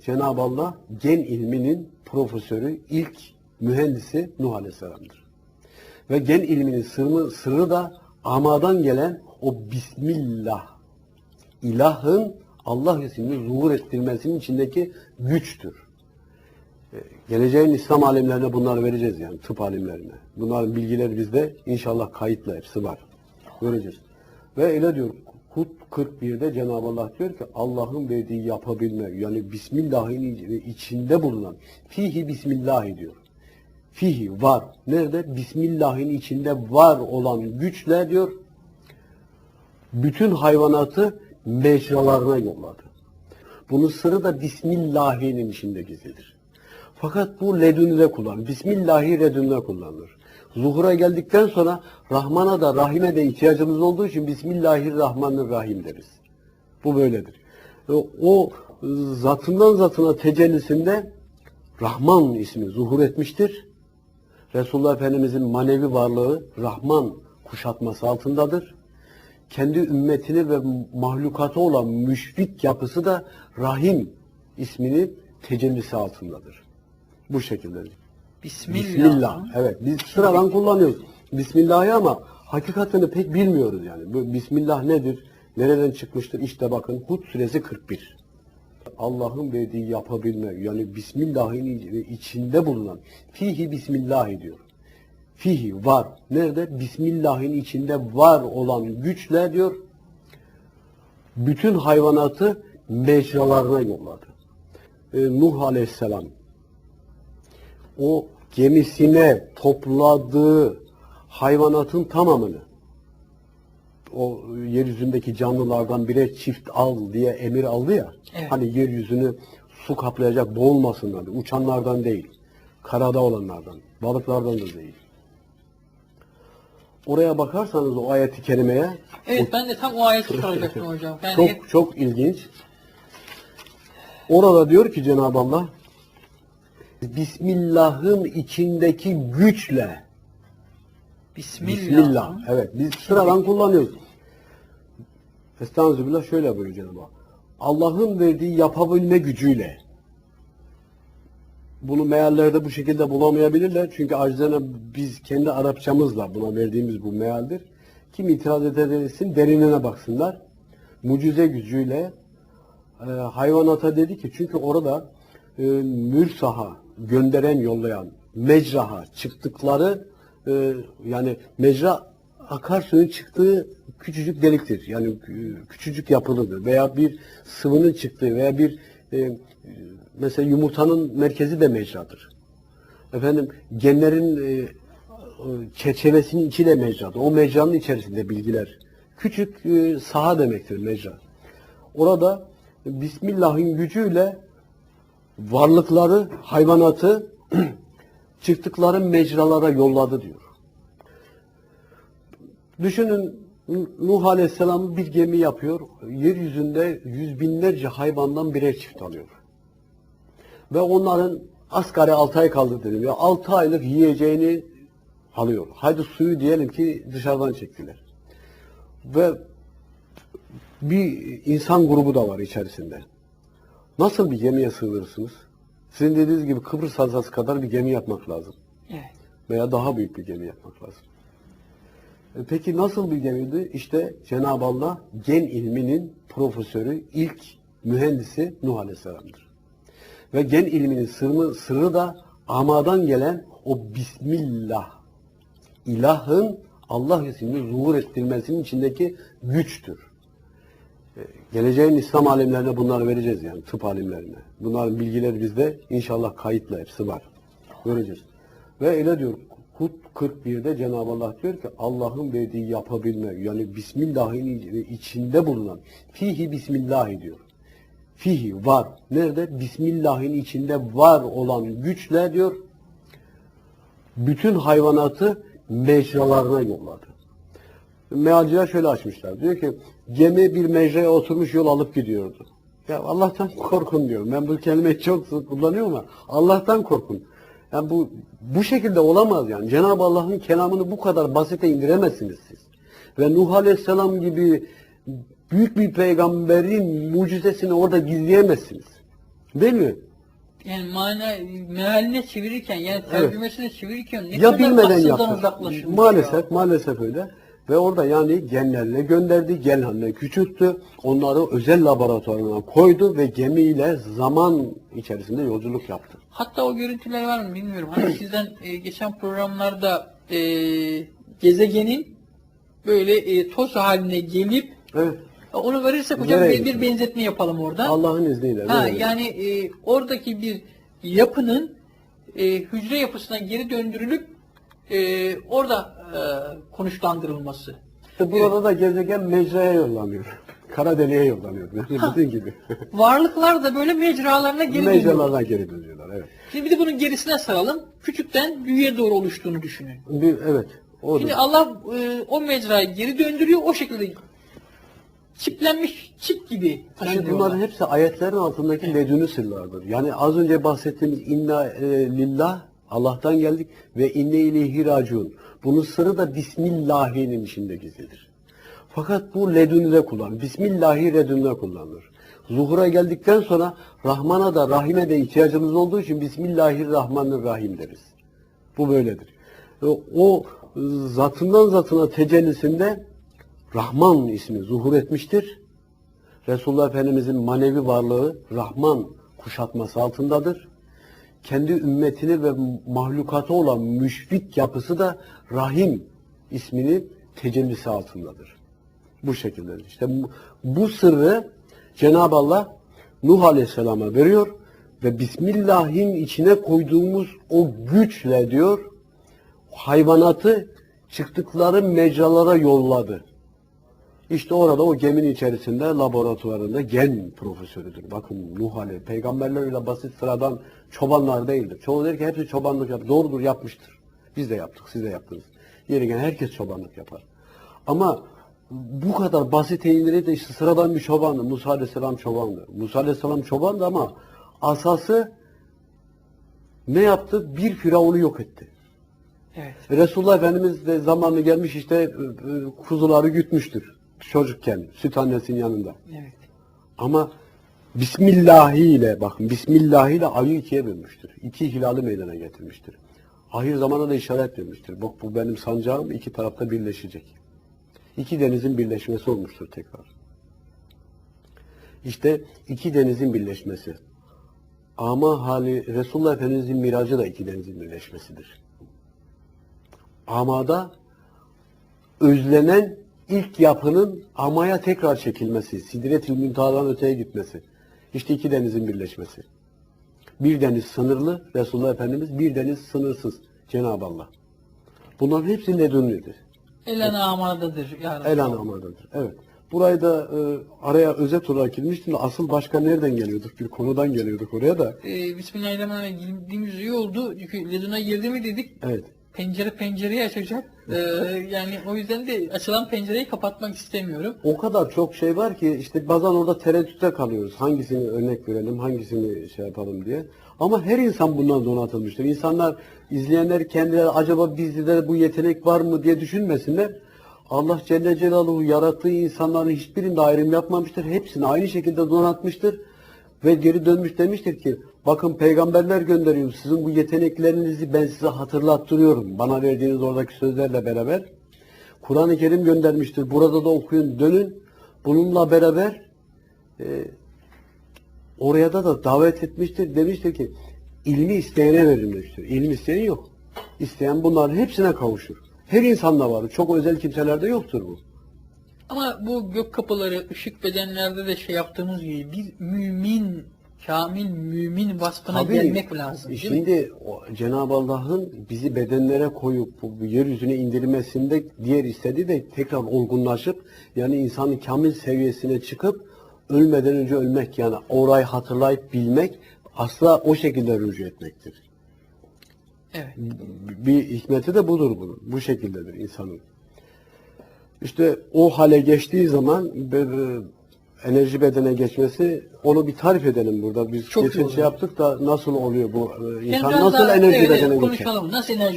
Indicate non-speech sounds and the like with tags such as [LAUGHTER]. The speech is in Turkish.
Cenab-ı Allah gen ilminin profesörü, ilk mühendisi Nuh Aleyhisselam'dır. Ve gen ilminin sırrı, sırrı da amadan gelen o Bismillah, ilahın Allah ismini zuhur ettirmesinin içindeki güçtür. Ee, Geleceğin İslam alimlerine bunları vereceğiz yani tıp alimlerine. Bunların bilgileri bizde inşallah kayıtlı hepsi var. Göreceğiz. Ve öyle diyor Hud 41'de Cenab-ı Allah diyor ki Allah'ın verdiği yapabilme yani Bismillah'ın içinde bulunan fihi Bismillah diyor. Fihi var. Nerede? Bismillah'ın içinde var olan güçle diyor bütün hayvanatı mecralarına yolladı. Bunun sırrı da Bismillah'ın içinde gizlidir. Fakat bu ledünde kullanılır. Bismillahi ledünde kullanılır. Zuhura geldikten sonra Rahman'a da Rahim'e de ihtiyacımız olduğu için Bismillahirrahmanirrahim deriz. Bu böyledir. E, O zatından zatına tecellisinde Rahman ismi zuhur etmiştir. Resulullah Efendimizin manevi varlığı Rahman kuşatması altındadır. Kendi ümmetini ve mahlukatı olan müşfik yapısı da Rahim ismini tecellisi altındadır. Bu şekilde. Bismillah. Bismillah. Evet. Biz sıradan kullanıyoruz. Bismillah'ı ama hakikatini pek bilmiyoruz yani. Bu Bismillah nedir? Nereden çıkmıştır? İşte bakın Hud suresi 41. Allah'ın verdiği yapabilme yani Bismillah'ın içinde bulunan fihi Bismillah diyor. Fihi var. Nerede? Bismillah'ın içinde var olan güçle diyor bütün hayvanatı mecralarına yolladı. Ee, Nuh Aleyhisselam o gemisine topladığı hayvanatın tamamını o yeryüzündeki canlılardan birer çift al diye emir aldı ya. Evet. Hani yeryüzünü su kaplayacak boğulmasınlar diye. Uçanlardan değil. Karada olanlardan. Balıklardan da değil. Oraya bakarsanız o ayeti kerimeye Evet ben de tam o ayeti soracaktım hocam. [LAUGHS] Yani çok hep çok ilginç. Orada diyor ki Cenab-ı Allah Bismillah'ın içindeki güçle Bismillah. Bismillah. Evet. Biz sıradan kullanıyoruz. Estağfirullah şöyle buyuruyor Cenab-ı Hak. Allah'ın verdiği yapabilme gücüyle bunu meallerde bu şekilde bulamayabilirler. Çünkü acizane biz kendi Arapçamızla buna verdiğimiz bu mealdir. Kim itiraz edersin derinine baksınlar. Mucize gücüyle e, hayvanata dedi ki çünkü orada e, mürsaha gönderen yollayan mecraha çıktıkları e, yani mecra akarsuyun çıktığı küçücük deliktir. Yani e, küçücük yapılıdır veya bir sıvının çıktığı veya bir e, mesela yumurtanın merkezi de mecradır. Efendim genlerin e, e, çerçevesinin içi de mecradır. O mecranın içerisinde bilgiler. Küçük e, saha demektir mecra. Orada Bismillah'ın gücüyle varlıkları, hayvanatı [CLEARS THROAT] çıktıkları mecralara yolladı diyor. Düşünün Nuh Aleyhisselam bir gemi yapıyor. Yeryüzünde yüz binlerce hayvandan birer çift alıyor. Ve onların asgari 6 ay kaldı dedim. Ya 6 aylık yiyeceğini alıyor. Haydi suyu diyelim ki dışarıdan çektiler. Ve bir insan grubu da var içerisinde. Nasıl bir gemiye sığınırsınız? Sizin dediğiniz gibi Kıbrıs Havzası kadar bir gemi yapmak lazım. Evet. Veya daha büyük bir gemi yapmak lazım. E Peki nasıl bir gemiydi? İşte Cenab-ı Allah gen ilminin profesörü, ilk mühendisi Nuh Aleyhisselam'dır. Ve gen ilminin sırrı, sırrı da amadan gelen o Bismillah, ilahın Allah ismini zuhur ettirmesinin içindeki güçtür. Geleceğin İslam alimlerine bunları vereceğiz yani tıp alimlerine. Bunların bilgileri bizde inşallah kayıtlı hepsi var. Göreceğiz. Ve öyle diyor Hud 41'de Cenab-ı Allah diyor ki Allah'ın verdiği yapabilme yani Bismillah'ın içinde bulunan fihi Bismillah diyor. Fihi var. Nerede? Bismillah'ın içinde var olan güçle diyor bütün hayvanatı mecralarına yolladı. Mealciler şöyle açmışlar. Diyor ki gemi bir mecraya oturmuş yol alıp gidiyordu. Ya Allah'tan korkun diyor. Ben bu kelimeyi çok sık kullanıyorum ama Allah'tan korkun. Yani bu bu şekilde olamaz yani. Cenab-ı Allah'ın kelamını bu kadar basite indiremezsiniz siz. Ve Nuh Aleyhisselam gibi büyük bir peygamberin mucizesini orada gizleyemezsiniz. Değil mi? Yani mana, mealine çevirirken yani tercümesine çevirirken ne ya kadar bilmeden asıldan yaptı. uzaklaşılmış Maalesef, ya. maalesef öyle. Ve orada yani genlerle gönderdi, gen haline küçülttü. Onları özel laboratuvarına koydu ve gemiyle zaman içerisinde yolculuk yaptı. Hatta o görüntüler var mı bilmiyorum. Hani sizden e, geçen programlarda e, gezegenin böyle e, toz haline gelip Evet. onu verirsek hocam Nereye bir, bir benzetme yapalım orada. Allah'ın izniyle. Ha, yani e, oradaki bir yapının e, hücre yapısına geri döndürülüp e, orada e, konuşlandırılması. İşte burada da gezegen mecraya yollanıyor. [LAUGHS] Kara deliğe yollanıyor. Yani bizim gibi. [LAUGHS] Varlıklar da böyle mecralarına geri dönüyor. Mecralardan geri dönüyorlar. Evet. Şimdi bir de bunun gerisine saralım. Küçükten büyüğe doğru oluştuğunu düşünün. Bir, evet. O Şimdi. Allah e, o mecrayı geri döndürüyor o şekilde çiplenmiş çip gibi Yani taşınıyorlar. bunların hepsi ayetlerin altındaki ledünü sırlardır. Yani az önce bahsettiğimiz inna e, lillah Allah'tan geldik ve inne ileyhi raciun. Bunun sırrı da Bismillah'inin içinde gizlidir. Fakat bu ledünü de kullanılır. Bismillahi ledününe kullanılır. Zuhura geldikten sonra Rahman'a da Rahim'e de ihtiyacımız olduğu için Bismillahirrahmanirrahim deriz. Bu böyledir. E, O e, zatından zatına tecellisinde Rahman ismi zuhur etmiştir. Resulullah Efendimizin manevi varlığı Rahman kuşatması altındadır. Kendi ümmetini ve mahlukatı olan müşfik yapısı da Rahim ismini tecellisi altındadır. Bu şekilde. İşte bu sırrı Cenab-ı Allah Nuh Aleyhisselam'a veriyor ve Bismillah'in içine koyduğumuz o güçle diyor hayvanatı çıktıkları mecralara yolladı. İşte orada o geminin içerisinde laboratuvarında gen profesörüdür. Bakın Nuh Aleyh, peygamberler öyle basit sıradan çobanlar değildir. Çoğu der ki hepsi çobanlık yaptı. Doğrudur yapmıştır. Biz de yaptık, siz de yaptınız. Yeri gelen herkes çobanlık yapar. Ama bu kadar basit eğimleri de işte sıradan bir çobandı. Musa Aleyhisselam çobandı. Musa Aleyhisselam çobandı ama asası ne yaptı? Bir firavunu yok etti. Evet. Resulullah Efendimiz de zamanı gelmiş işte e, e, kuzuları gütmüştür çocukken süt annesinin yanında. Evet. Ama Bismillahi ile bakın Bismillahi ile ayı ikiye bölmüştür. İki hilali meydana getirmiştir. Ahir zamana da işaret vermiştir. Bak bu benim sancağım iki tarafta birleşecek. İki denizin birleşmesi olmuştur tekrar. İşte iki denizin birleşmesi. Ama hali Resulullah Efendimizin miracı da iki denizin birleşmesidir. Amada özlenen ilk yapının amaya tekrar çekilmesi, Sidret-i Müntaha'dan öteye gitmesi. İşte iki denizin birleşmesi. Bir deniz sınırlı, Resulullah Efendimiz, bir deniz sınırsız, Cenab-ı Allah. Bunların hepsi ledünlüdür. Elen amadadır. Yani. El amadadır. Evet. Burayı da e, araya özet olarak girmiştim de asıl başka nereden geliyorduk? Bir konudan geliyorduk oraya da. Ee, Bismillahirrahmanirrahim girdiğimiz iyi oldu. Çünkü Ledun'a girdi mi dedik. Evet. Pencere pencereyi açacak. Ee, yani o yüzden de açılan pencereyi kapatmak istemiyorum. O kadar çok şey var ki işte bazen orada tereddütte kalıyoruz. Hangisini örnek verelim, hangisini şey yapalım diye. Ama her insan bundan donatılmıştır. İnsanlar, izleyenler kendileri acaba bizde de bu yetenek var mı diye düşünmesinler. Allah Celle Celaluhu yarattığı insanların hiçbirinde ayrım yapmamıştır. Hepsini aynı şekilde donatmıştır. Ve geri dönmüş demiştir ki bakın peygamberler gönderiyorum. Sizin bu yeteneklerinizi ben size hatırlattırıyorum. Bana verdiğiniz oradaki sözlerle beraber. Kur'an-ı Kerim göndermiştir. Burada da okuyun, dönün. Bununla beraber e, oraya da da davet etmiştir. Demiştir ki ilmi isteyene verilmiştir. İlim isteyen yok. İsteyen bunların hepsine kavuşur. Her insanda var. Çok özel kimselerde yoktur bu. Ama bu gök kapıları, ışık bedenlerde de şey yaptığımız gibi bir mümin, kamil mümin vasfına Tabii. gelmek lazım. Şimdi Cenab-ı Allah'ın bizi bedenlere koyup bu yeryüzüne indirmesinde diğer istediği de tekrar olgunlaşıp yani insanın kamil seviyesine çıkıp ölmeden önce ölmek yani orayı hatırlayıp bilmek asla o şekilde rücu etmektir. Evet. Bir hikmeti de budur bunun. Bu şekildedir insanın. İşte o hale geçtiği zaman bir, enerji bedene geçmesi onu bir tarif edelim burada. Biz Çok geçen şey yaptık da nasıl oluyor bu? e, İnsan biraz nasıl daha- enerji bedene geçer? konuşalım. Nasıl enerji